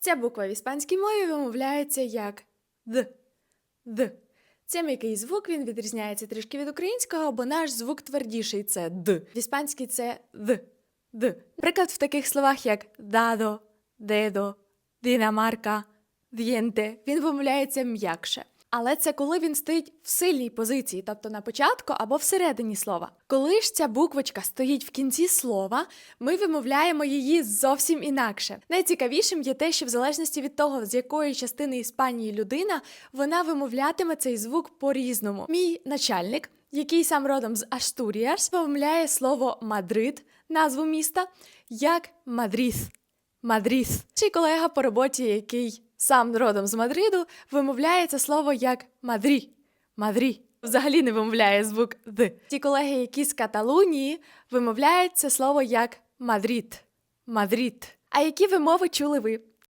Ця буква в іспанській мові вимовляється як д. д. Це м'який звук, він відрізняється трішки від українського, бо наш звук твердіший це д. В іспанській це д. д. Наприклад, в таких словах, як дадо, дедо, динамарка, д'єнте, він вимовляється м'якше. Але це коли він стоїть в сильній позиції, тобто на початку або всередині слова. Коли ж ця буквочка стоїть в кінці слова, ми вимовляємо її зовсім інакше. Найцікавішим є те, що в залежності від того, з якої частини Іспанії людина, вона вимовлятиме цей звук по-різному. Мій начальник, який сам родом з Аштуріас, вимовляє слово Мадрид, назву міста, як Мадріс. Мадріс. Чи колега по роботі, який сам родом з Мадриду, вимовляє це слово як Мадрі. Мадрі. Взагалі не вимовляє звук Д. Ті колеги, які з Каталунії, вимовляють це слово як Мадрид. Мадрид. А які вимови чули ви?